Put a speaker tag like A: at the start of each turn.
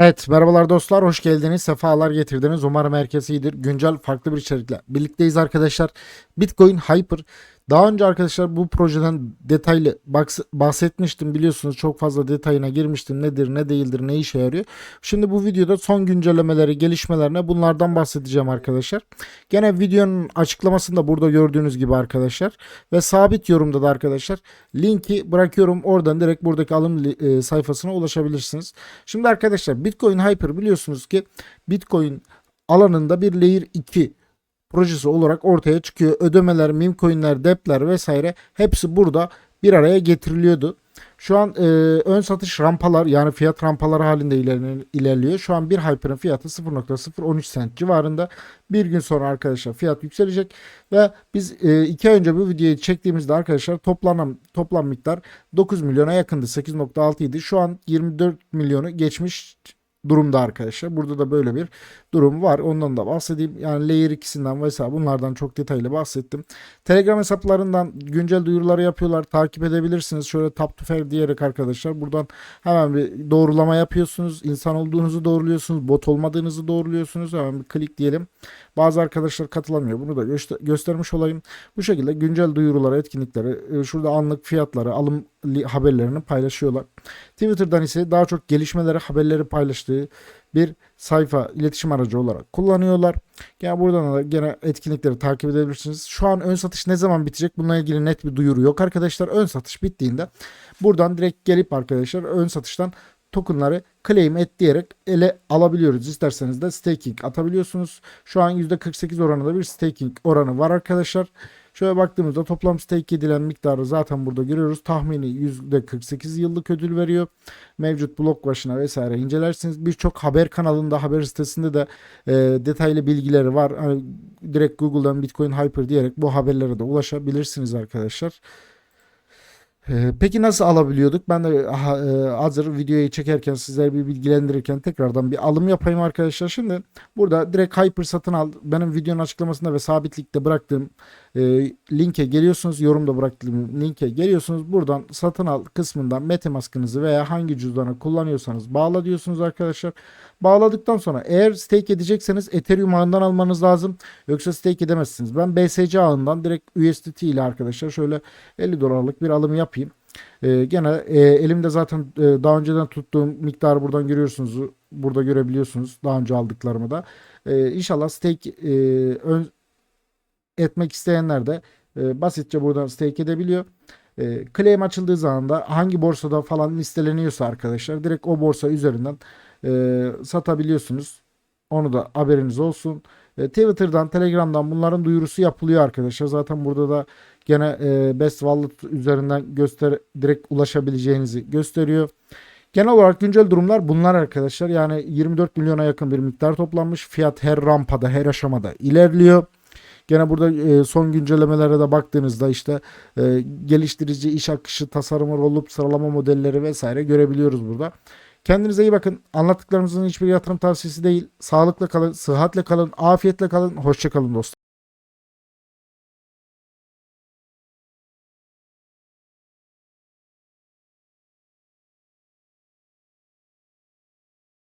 A: Evet, merhabalar dostlar, hoş geldiniz, sefalar getirdiniz. Umarım herkes iyidir. Güncel farklı bir içerikle birlikteyiz arkadaşlar. Bitcoin Hyper. Daha önce arkadaşlar bu projeden detaylı bahsetmiştim biliyorsunuz. Çok fazla detayına girmiştim. Nedir, ne değildir, ne işe yarıyor. Şimdi bu videoda son güncellemeleri, gelişmelerine bunlardan bahsedeceğim arkadaşlar. Gene videonun açıklamasında burada gördüğünüz gibi arkadaşlar. Ve sabit yorumda da arkadaşlar linki bırakıyorum. Oradan direkt buradaki alım e, sayfasına ulaşabilirsiniz. Şimdi arkadaşlar Bitcoin Hyper biliyorsunuz ki Bitcoin alanında bir Layer 2 projesi olarak ortaya çıkıyor. Ödemeler, meme coinler, depler vesaire hepsi burada bir araya getiriliyordu. Şu an e, ön satış rampalar yani fiyat rampaları halinde ilerli- ilerliyor. Şu an bir Hyper'ın fiyatı 0.013 cent civarında. Bir gün sonra arkadaşlar fiyat yükselecek ve biz e, iki ay önce bu videoyu çektiğimizde arkadaşlar toplam toplam miktar 9 milyona yakındı. 8.6 idi. Şu an 24 milyonu geçmiş durumda arkadaşlar. Burada da böyle bir durum var. Ondan da bahsedeyim. Yani Layer 2'sinden vesaire bunlardan çok detaylı bahsettim. Telegram hesaplarından güncel duyuruları yapıyorlar. Takip edebilirsiniz. Şöyle tap to fair diyerek arkadaşlar buradan hemen bir doğrulama yapıyorsunuz. İnsan olduğunuzu doğruluyorsunuz. Bot olmadığınızı doğruluyorsunuz. Hemen bir klik diyelim. Bazı arkadaşlar katılamıyor. Bunu da göster- göstermiş olayım. Bu şekilde güncel duyuruları, etkinlikleri, e, şurada anlık fiyatları, alım haberlerini paylaşıyorlar. Twitter'dan ise daha çok gelişmeleri, haberleri paylaştığı bir sayfa iletişim aracı olarak kullanıyorlar. Yani buradan da gene etkinlikleri takip edebilirsiniz. Şu an ön satış ne zaman bitecek? Bununla ilgili net bir duyuru yok arkadaşlar. Ön satış bittiğinde buradan direkt gelip arkadaşlar ön satıştan tokenları claim et diyerek ele alabiliyoruz. İsterseniz de staking atabiliyorsunuz. Şu an %48 oranında bir staking oranı var arkadaşlar. Şöyle baktığımızda toplam stake edilen miktarı zaten burada görüyoruz. Tahmini %48 yıllık ödül veriyor. Mevcut blok başına vesaire incelersiniz. Birçok haber kanalında, haber sitesinde de e, detaylı bilgileri var. Hani direkt Google'dan Bitcoin Hyper diyerek bu haberlere de ulaşabilirsiniz arkadaşlar. Ee, Peki nasıl alabiliyorduk? Ben de e, hazır videoyu çekerken sizleri bir bilgilendirirken tekrardan bir alım yapayım arkadaşlar. Şimdi burada direkt Hyper satın al. Benim videonun açıklamasında ve sabitlikte bıraktığım e, linke geliyorsunuz. Yorumda bıraktığım linke geliyorsunuz. Buradan satın al kısmından MetaMask'ınızı veya hangi cüzdanı kullanıyorsanız bağla diyorsunuz arkadaşlar. Bağladıktan sonra eğer stake edecekseniz Ethereum ağından almanız lazım. Yoksa stake edemezsiniz. Ben BSC ağından direkt USDT ile arkadaşlar şöyle 50 dolarlık bir alım yapayım. Ee, gene e, elimde zaten e, daha önceden tuttuğum miktarı buradan görüyorsunuz. Burada görebiliyorsunuz daha önce aldıklarımı da. Ee, inşallah stake e, ön, etmek isteyenler de e, basitçe buradan stake edebiliyor. E, claim açıldığı zaman da hangi borsada falan listeleniyorsa arkadaşlar direkt o borsa üzerinden e, satabiliyorsunuz. Onu da haberiniz olsun. E, Twitter'dan, Telegram'dan bunların duyurusu yapılıyor arkadaşlar. Zaten burada da gene e, Best Wallet üzerinden göster direkt ulaşabileceğinizi gösteriyor. Genel olarak güncel durumlar bunlar arkadaşlar. Yani 24 milyona yakın bir miktar toplanmış. Fiyat her rampada, her aşamada ilerliyor. Gene burada e, son güncellemelere de baktığınızda işte geliştirici iş akışı, tasarımı, rollup sıralama modelleri vesaire görebiliyoruz burada. Kendinize iyi bakın. Anlattıklarımızın hiçbir yatırım tavsiyesi değil. Sağlıkla kalın, sıhhatle kalın, afiyetle kalın. Hoşça kalın dostlar.